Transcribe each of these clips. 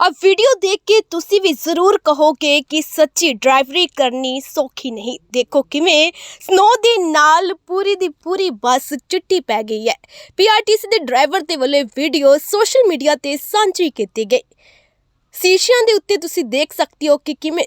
ਆ ਵੀਡੀਓ ਦੇਖ ਕੇ ਤੁਸੀਂ ਵੀ ਜ਼ਰੂਰ ਕਹੋਗੇ ਕਿ ਸੱਚੀ ਡਰਾਈਵਰੀ ਕਰਨੀ ਸੌਖੀ ਨਹੀਂ। ਦੇਖੋ ਕਿਵੇਂ ਸਨੋ ਦੇ ਨਾਲ ਪੂਰੀ ਦੀ ਪੂਰੀ ਬੱਸ ਚਿੱਟੀ ਪੈ ਗਈ ਹੈ। ਪੀਆਰਟੀਸੀ ਦੇ ਡਰਾਈਵਰ ਦੇ ਵੱਲੋਂ ਵੀਡੀਓ ਸੋਸ਼ਲ ਮੀਡੀਆ ਤੇ ਸਾਂਝੀ ਕੀਤੀ ਗਈ। ਸ਼ੀਸ਼ਿਆਂ ਦੇ ਉੱਤੇ ਤੁਸੀਂ ਦੇਖ ਸਕਦੇ ਹੋ ਕਿ ਕਿਵੇਂ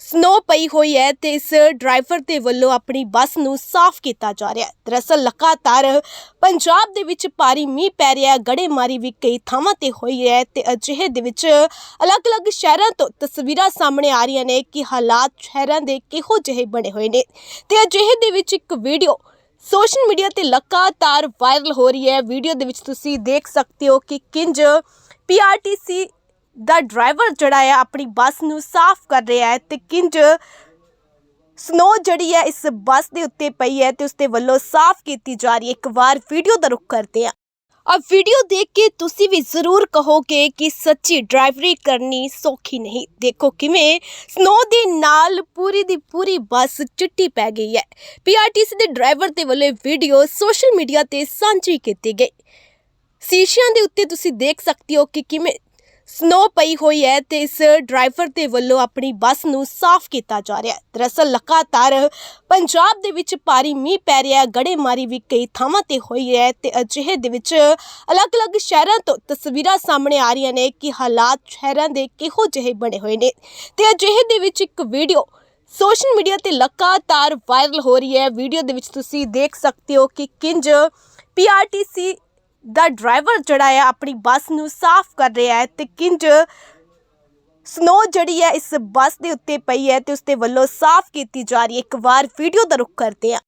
ਸਨੋ ਪਈ ਹੋਈ ਹੈ ਤੇ ਇਸ ਡਰਾਈਵਰ ਦੇ ਵੱਲੋਂ ਆਪਣੀ ਬੱਸ ਨੂੰ ਸਾਫ਼ ਕੀਤਾ ਜਾ ਰਿਹਾ ਹੈ। ਦਰਅਸਲ ਲਗਾਤਾਰ ਪੰਜਾਬ ਦੇ ਵਿੱਚ ਭਾਰੀ ਮੀਂਹ ਪੈ ਰਿਹਾ ਹੈ, ਗੜੇਮਾਰੀ ਵੀ ਕਈ ਥਾਵਾਂ ਤੇ ਹੋਈ ਹੈ ਤੇ ਅਜਿਹੇ ਦੇ ਵਿੱਚ ਅਲੱਗ-ਅਲੱਗ ਸ਼ਹਿਰਾਂ ਤੋਂ ਤਸਵੀਰਾਂ ਸਾਹਮਣੇ ਆ ਰਹੀਆਂ ਨੇ ਕਿ ਹਾਲਾਤ ਸ਼ਹਿਰਾਂ ਦੇ ਕਿਹੋ ਜਿਹੇ ਬਣੇ ਹੋਏ ਨੇ। ਤੇ ਅਜਿਹੇ ਦੇ ਵਿੱਚ ਇੱਕ ਵੀਡੀਓ ਸੋਸ਼ਲ ਮੀਡੀਆ ਤੇ ਲਗਾਤਾਰ ਵਾਇਰਲ ਹੋ ਰਹੀ ਹੈ। ਵੀਡੀਓ ਦੇ ਵਿੱਚ ਤੁਸੀਂ ਦੇਖ ਸਕਦੇ ਹੋ ਕਿ ਕਿੰਜ ਪੀਆਰਟੀਸੀ ਦਾ ਡਰਾਈਵਰ ਜਿਹੜਾ ਹੈ ਆਪਣੀ ਬੱਸ ਨੂੰ ਸਾਫ਼ ਕਰ ਰਿਹਾ ਹੈ ਤੇ ਕਿੰਜ ਸਨੋ ਜਿਹੜੀ ਹੈ ਇਸ ਬੱਸ ਦੇ ਉੱਤੇ ਪਈ ਹੈ ਤੇ ਉਸ ਦੇ ਵੱਲੋਂ ਸਾਫ਼ ਕੀਤੀ ਜਾ ਰਹੀ ਹੈ। ਇੱਕ ਵਾਰ ਵੀਡੀਓ ਦਾ ਰੁਖ ਕਰਦੇ ਹਾਂ। ਆ ਵੀਡੀਓ ਦੇਖ ਕੇ ਤੁਸੀਂ ਵੀ ਜ਼ਰੂਰ ਕਹੋਗੇ ਕਿ ਸੱਚੀ ਡਰਾਈਵਰੀ ਕਰਨੀ ਸੌਖੀ ਨਹੀਂ। ਦੇਖੋ ਕਿਵੇਂ ਸਨੋ ਦੇ ਨਾਲ ਪੂਰੀ ਦੀ ਪੂਰੀ ਬੱਸ ਚਿੱਟੀ ਪੈ ਗਈ ਹੈ। ਪੀਆਰਟੀਸੀ ਦੇ ਡਰਾਈਵਰ ਦੇ ਵੱਲੋਂ ਵੀਡੀਓ ਸੋਸ਼ਲ ਮੀਡੀਆ ਤੇ ਸਾਂਝੀ ਕੀਤੀ ਗਈ। ਸ਼ੀਸ਼ਿਆਂ ਦੇ ਉੱਤੇ ਤੁਸੀਂ ਦੇਖ ਸਕਦੇ ਹੋ ਕਿ ਕਿਵੇਂ ਸਨੋ ਪਈ ਹੋਈ ਹੈ ਤੇ ਇਸ ਡਰਾਈਵਰ ਦੇ ਵੱਲੋਂ ਆਪਣੀ ਬੱਸ ਨੂੰ ਸਾਫ਼ ਕੀਤਾ ਜਾ ਰਿਹਾ ਹੈ। ਦਰਅਸਲ ਲਗਾਤਾਰ ਪੰਜਾਬ ਦੇ ਵਿੱਚ ਭਾਰੀ ਮੀਂਹ ਪੈ ਰਿਹਾ ਹੈ। ਗੜੇਮਾਰੀ ਵੀ ਕਈ ਥਾਵਾਂ ਤੇ ਹੋਈ ਹੈ ਤੇ ਅਜਿਹੇ ਦੇ ਵਿੱਚ ਅਲੱਗ-ਅਲੱਗ ਸ਼ਹਿਰਾਂ ਤੋਂ ਤਸਵੀਰਾਂ ਸਾਹਮਣੇ ਆ ਰਹੀਆਂ ਨੇ ਕਿ ਹਾਲਾਤ ਸ਼ਹਿਰਾਂ ਦੇ ਕਿਹੋ ਜਿਹੇ ਬਣੇ ਹੋਏ ਨੇ। ਤੇ ਅਜਿਹੇ ਦੇ ਵਿੱਚ ਇੱਕ ਵੀਡੀਓ ਸੋਸ਼ਲ ਮੀਡੀਆ ਤੇ ਲਗਾਤਾਰ ਵਾਇਰਲ ਹੋ ਰਹੀ ਹੈ। ਵੀਡੀਓ ਦੇ ਵਿੱਚ ਤੁਸੀਂ ਦੇਖ ਸਕਦੇ ਹੋ ਕਿ ਕਿੰਜ ਪੀਆਰਟੀਸੀ ਦਾ ਡਰਾਈਵਰ ਜਿਹੜਾ ਹੈ ਆਪਣੀ ਬੱਸ ਨੂੰ ਸਾਫ਼ ਕਰ ਰਿਹਾ ਹੈ ਤੇ ਕਿੰਜ ਸਨੋ ਜਿਹੜੀ ਹੈ ਇਸ ਬੱਸ ਦੇ ਉੱਤੇ ਪਈ ਹੈ ਤੇ ਉਸ ਦੇ ਵੱਲੋਂ ਸਾਫ਼ ਕੀਤੀ ਜਾ ਰਹੀ ਹੈ। ਇੱਕ ਵਾਰ ਵੀਡੀਓ ਦਾ ਰੁਖ ਕਰਦੇ ਹਾਂ।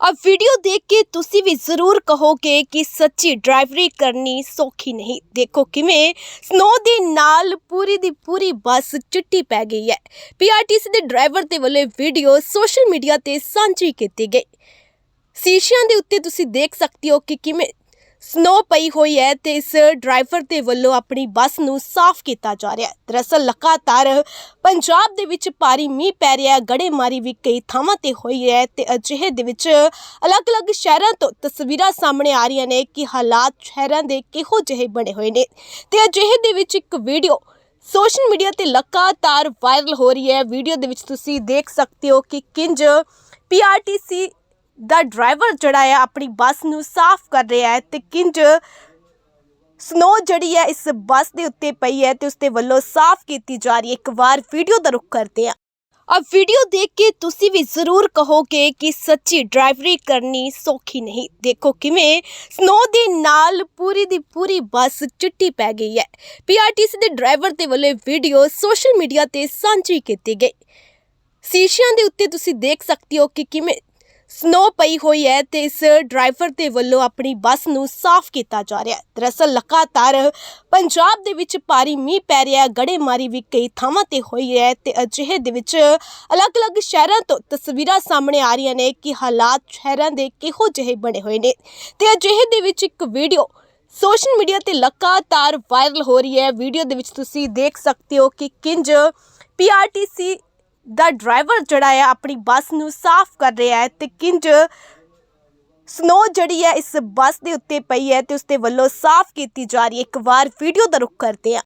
ਆ ਵੀਡੀਓ ਦੇਖ ਕੇ ਤੁਸੀਂ ਵੀ ਜ਼ਰੂਰ ਕਹੋਗੇ ਕਿ ਸੱਚੀ ਡਰਾਈਵਰੀ ਕਰਨੀ ਸੌਖੀ ਨਹੀਂ। ਦੇਖੋ ਕਿਵੇਂ ਸਨੋ ਦੇ ਨਾਲ ਪੂਰੀ ਦੀ ਪੂਰੀ ਬੱਸ ਚਿੱਟੀ ਪੈ ਗਈ ਹੈ। ਪੀਆਰਟੀਸੀ ਦੇ ਡਰਾਈਵਰ ਦੇ ਵੱਲੋਂ ਵੀਡੀਓ ਸੋਸ਼ਲ ਮੀਡੀਆ ਤੇ ਸਾਂਝੀ ਕੀਤੀ ਗਈ। ਸ਼ੀਸ਼ਿਆਂ ਦੇ ਉੱਤੇ ਤੁਸੀਂ ਦੇਖ ਸਕਦੇ ਹੋ ਕਿ ਕਿਵੇਂ ਸਨੋ ਪਈ ਹੋਈ ਹੈ ਤੇ ਇਸ ਡਰਾਈਵਰ ਦੇ ਵੱਲੋਂ ਆਪਣੀ ਬੱਸ ਨੂੰ ਸਾਫ਼ ਕੀਤਾ ਜਾ ਰਿਹਾ ਹੈ। ਦਰਅਸਲ ਲਗਾਤਾਰ ਪੰਜਾਬ ਦੇ ਵਿੱਚ ਭਾਰੀ ਮੀਂਹ ਪੈ ਰਿਹਾ ਹੈ। ਗੜੇਮਾਰੀ ਵੀ ਕਈ ਥਾਵਾਂ ਤੇ ਹੋਈ ਹੈ ਤੇ ਅਜਿਹੇ ਦੇ ਵਿੱਚ ਅਲੱਗ-ਅਲੱਗ ਸ਼ਹਿਰਾਂ ਤੋਂ ਤਸਵੀਰਾਂ ਸਾਹਮਣੇ ਆ ਰਹੀਆਂ ਨੇ ਕਿ ਹਾਲਾਤ ਸ਼ਹਿਰਾਂ ਦੇ ਕਿਹੋ ਜਿਹੇ ਬਣੇ ਹੋਏ ਨੇ। ਤੇ ਅਜਿਹੇ ਦੇ ਵਿੱਚ ਇੱਕ ਵੀਡੀਓ ਸੋਸ਼ਲ ਮੀਡੀਆ ਤੇ ਲਗਾਤਾਰ ਵਾਇਰਲ ਹੋ ਰਹੀ ਹੈ। ਵੀਡੀਓ ਦੇ ਵਿੱਚ ਤੁਸੀਂ ਦੇਖ ਸਕਦੇ ਹੋ ਕਿ ਕਿੰਜ ਪੀਆਰਟੀਸੀ ਦਾ ਡਰਾਈਵਰ ਜਿਹੜਾ ਹੈ ਆਪਣੀ ਬੱਸ ਨੂੰ ਸਾਫ਼ ਕਰ ਰਿਹਾ ਹੈ ਤੇ ਕਿੰਜ ਸਨੋ ਜਿਹੜੀ ਹੈ ਇਸ ਬੱਸ ਦੇ ਉੱਤੇ ਪਈ ਹੈ ਤੇ ਉਸ ਦੇ ਵੱਲੋਂ ਸਾਫ਼ ਕੀਤੀ ਜਾ ਰਹੀ ਹੈ। ਇੱਕ ਵਾਰ ਵੀਡੀਓ ਦਾ ਰੁਖ ਕਰਦੇ ਹਾਂ। ਆ ਵੀਡੀਓ ਦੇਖ ਕੇ ਤੁਸੀਂ ਵੀ ਜ਼ਰੂਰ ਕਹੋਗੇ ਕਿ ਸੱਚੀ ਡਰਾਈਵਰੀ ਕਰਨੀ ਸੌਖੀ ਨਹੀਂ। ਦੇਖੋ ਕਿਵੇਂ ਸਨੋ ਦੇ ਨਾਲ ਪੂਰੀ ਦੀ ਪੂਰੀ ਬੱਸ ਚਿੱਟੀ ਪੈ ਗਈ ਹੈ। ਪੀਆਰਟੀਸੀ ਦੇ ਡਰਾਈਵਰ ਦੇ ਵੱਲੋਂ ਵੀਡੀਓ ਸੋਸ਼ਲ ਮੀਡੀਆ ਤੇ ਸਾਂਝੀ ਕੀਤੀ ਗਈ। ਸ਼ੀਸ਼ਿਆਂ ਦੇ ਉੱਤੇ ਤੁਸੀਂ ਦੇਖ ਸਕਦੇ ਹੋ ਕਿ ਕਿਵੇਂ ਸਨੋ ਪਈ ਹੋਈ ਹੈ ਤੇ ਇਸ ਡਰਾਈਵਰ ਦੇ ਵੱਲੋਂ ਆਪਣੀ ਬੱਸ ਨੂੰ ਸਾਫ਼ ਕੀਤਾ ਜਾ ਰਿਹਾ ਹੈ। ਦਰਅਸਲ ਲਗਾਤਾਰ ਪੰਜਾਬ ਦੇ ਵਿੱਚ ਭਾਰੀ ਮੀਂਹ ਪੈ ਰਿਹਾ ਹੈ। ਗੜੇਮਾਰੀ ਵੀ ਕਈ ਥਾਵਾਂ ਤੇ ਹੋਈ ਹੈ ਤੇ ਅਜਿਹੇ ਦੇ ਵਿੱਚ ਅਲੱਗ-ਅਲੱਗ ਸ਼ਹਿਰਾਂ ਤੋਂ ਤਸਵੀਰਾਂ ਸਾਹਮਣੇ ਆ ਰਹੀਆਂ ਨੇ ਕਿ ਹਾਲਾਤ ਸ਼ਹਿਰਾਂ ਦੇ ਕਿਹੋ ਜਿਹੇ ਬਣੇ ਹੋਏ ਨੇ। ਤੇ ਅਜਿਹੇ ਦੇ ਵਿੱਚ ਇੱਕ ਵੀਡੀਓ ਸੋਸ਼ਲ ਮੀਡੀਆ ਤੇ ਲਗਾਤਾਰ ਵਾਇਰਲ ਹੋ ਰਹੀ ਹੈ। ਵੀਡੀਓ ਦੇ ਵਿੱਚ ਤੁਸੀਂ ਦੇਖ ਸਕਦੇ ਹੋ ਕਿ ਕਿੰਜ ਪੀਆਰਟੀਸੀ ਦਾ ਡਰਾਈਵਰ ਜਿਹੜਾ ਹੈ ਆਪਣੀ ਬੱਸ ਨੂੰ ਸਾਫ਼ ਕਰ ਰਿਹਾ ਹੈ ਤੇ ਕਿੰਜ ਸਨੋ ਜਿਹੜੀ ਹੈ ਇਸ ਬੱਸ ਦੇ ਉੱਤੇ ਪਈ ਹੈ ਤੇ ਉਸ ਦੇ ਵੱਲੋਂ ਸਾਫ਼ ਕੀਤੀ ਜਾ ਰਹੀ ਹੈ। ਇੱਕ ਵਾਰ ਵੀਡੀਓ ਦਾ ਰੁਖ ਕਰਦੇ ਹਾਂ।